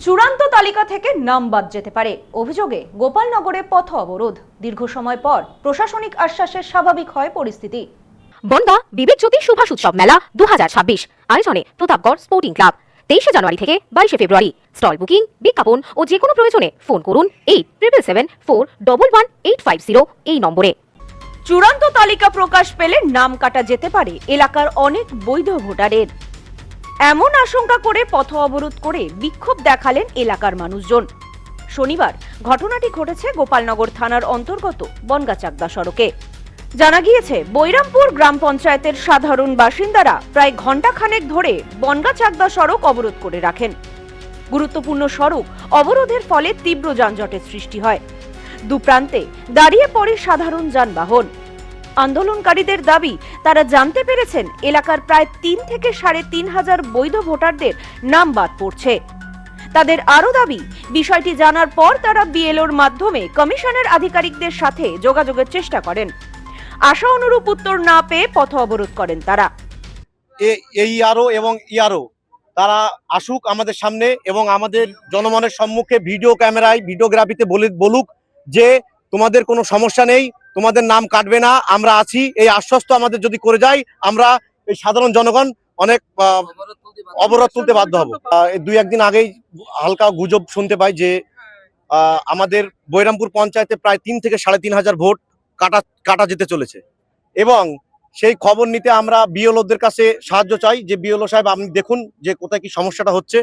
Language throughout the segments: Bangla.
চূড়ান্ত তালিকা থেকে নাম বাদ যেতে পারে। অভিযোগে গোপালনগরে পথ অবরোধ। দীর্ঘ সময় পর প্রশাসনিক আশ্বাসে স্বাভাবিক হয় পরিস্থিতি। বনগা বিবেক জ্যোতি সুভাষ উৎসব মেলা দু আয়োজনে প্রতাপগড় স্পোর্টিং ক্লাব। তেইশে জানুয়ারি থেকে বাইশে ফেব্রুয়ারি। স্টল বুকিং বিজ্ঞাপন ও যে কোনো প্রয়োজনে ফোন করুন eight triple seven four double one eight five zero এই নম্বরে। চূড়ান্ত তালিকা প্রকাশ পেলে নাম কাটা যেতে পারে। এলাকার অনেক বৈধ ভোটারের। এমন আশঙ্কা করে পথ অবরোধ করে বিক্ষোভ দেখালেন এলাকার মানুষজন। শনিবার ঘটনাটি ঘটেছে গোপালনগর থানার অন্তর্গত বনগাচাকদা সড়কে। জানা গিয়েছে, বৈরামপুর গ্রাম পঞ্চায়েতের সাধারণ বাসিন্দারা প্রায় ঘণ্টাখানেক ধরে বনগাচাকদা সড়ক অবরোধ করে রাখেন। গুরুত্বপূর্ণ সড়ক অবরোধের ফলে তীব্র যানজটের সৃষ্টি হয়। দুপ্রান্তে দাঁড়িয়ে পড়ে সাধারণ যানবাহন। আন্দোলনকারীদের দাবি, তারা জানতে পেরেছেন এলাকার প্রায় তিন থেকে সাড়ে তিন হাজার বৈধ ভোটারদের নাম বাদ পড়ছে। তাদের আরও দাবি, বিষয়টি জানার পর তারা বিএলওর মাধ্যমে কমিশনের আধিকারিকদের সাথে যোগাযোগের চেষ্টা করেন। আশা অনুরূপ উত্তর না পেয়ে পথ অবরোধ করেন তারা। এই আরও এবং ইয়ারও তারা আসুক আমাদের সামনে এবং আমাদের জনমনের সম্মুখে ভিডিও ক্যামেরায়, ভিডিওগ্রাফিতে বলে, বলুক যে তোমাদের কোনো সমস্যা নেই, তোমাদের নাম কাটবে না, আমরা আছি, এই আশ্বস্ত আমাদের যদি করে যায়, আমরা এই সাধারণ জনগণ অনেক অবরোধ তুলতে বাধ্য হব। দুই একদিন আগেই হালকা গুজব শুনতে পাই যে আমাদের বৈরামপুর পঞ্চায়েতে প্রায় তিন থেকে সাড়ে তিন হাজার ভোট কাটা কাটা যেতে চলেছে। এবং সেই খবর নিতে আমরা বিএলওদের কাছে সাহায্য চাই যে, বিএলও সাহেব, আপনি দেখুন যে কোথায় কি সমস্যাটা হচ্ছে।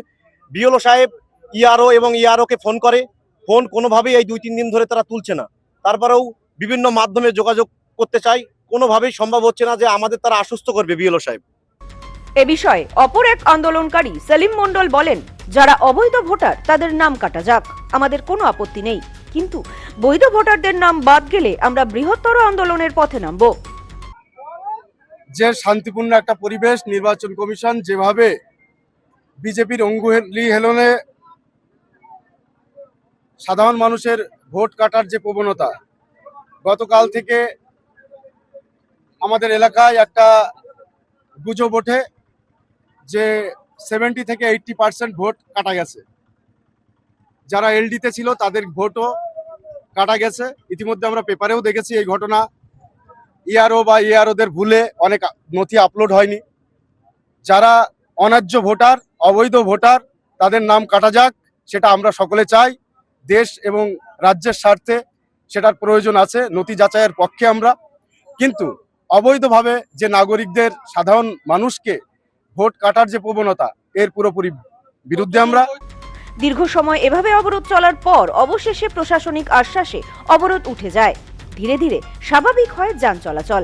বিএলও সাহেব ইআরও এবং ইআরও কে ফোন করে। ফোন কোনোভাবেই এই দুই তিন দিন ধরে তারা তুলছে না। তারপরেও বিভিন্ন মাধ্যমে যোগাযোগ করতে চাই। কোনোভাবেই সম্ভব হচ্ছে না যে আমাদের তারা আশ্বস্ত করবে বিএলও সাহেব। এ বিষয়ে অপর এক আন্দোলনকারী সেলিম মণ্ডল বলেন যারা অবৈধ ভোটার তাদের নাম কাটা যাক। আমাদের কোনো আপত্তি নেই। কিন্তু বৈধ ভোটারদের নাম বাদ গেলে আমরা বৃহত্তর আন্দোলনের পথে নামবো। যে শান্তিপূর্ণ একটা পরিবেশ নির্বাচন কমিশন যেভাবে বিজেপির অঙ্গুলি হেলনে সাধারণ মানুষের ভোট কাটার যে প্রবণতা, গতকাল থেকে আমাদের এলাকায় একটা গুজব ওঠে যে সেভেন্টি থেকে এইটটি পার্সেন্ট ভোট কাটা গেছে। যারা এলডিতে ছিল তাদের ভোটও কাটা গেছে। ইতিমধ্যে আমরা পেপারেও দেখেছি এই ঘটনা। ইআরও বা ইআরওদের ভুলে অনেক নথি আপলোড হয়নি। যারা অন্যায্য ভোটার, অবৈধ ভোটার, তাদের নাম কাটা যাক, সেটা আমরা সকলে চাই। দেশ এবং রাজ্যের স্বার্থে সেটার প্রয়োজন আছে নথি যাচাইয়ের পক্ষে আমরা। কিন্তু অবৈধভাবে যে নাগরিকদের সাধারণ মানুষকে ভোট কাটার যে প্রবণতা এর পুরোপুরি বিরুদ্ধে আমরা দীর্ঘ সময় এভাবে অবরোধ চলার পর অবশেষে প্রশাসনিক আশ্বাসে অবরোধ উঠে যায়। ধীরে ধীরে স্বাভাবিক হয় যান চলাচল।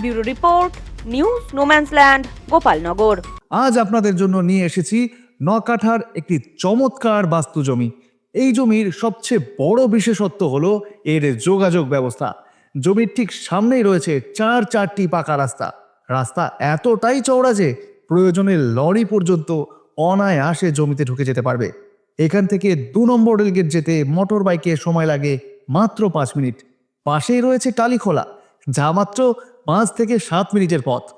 Bureau report news no man's land Gopalnagar. আজ আপনাদের জন্য নিয়ে এসেছি নকাঠার একটি চমৎকার বাস্তু জমি এই জমির সবচেয়ে বড় বিশেষত্ব হলো এর যোগাযোগ ব্যবস্থা। জমির ঠিক সামনেই রয়েছে চার চারটি পাকা রাস্তা। রাস্তা এতটাই চওড়া যে প্রয়োজনে লরি পর্যন্ত অনায়াসে জমিতে ঢুকে যেতে পারবে। এখান থেকে দু নম্বর রেলগেট যেতে মোটর বাইকে সময় লাগে মাত্র পাঁচ মিনিট। পাশেই রয়েছে টালিখোলা, যা মাত্র পাঁচ থেকে সাত মিনিটের পথ।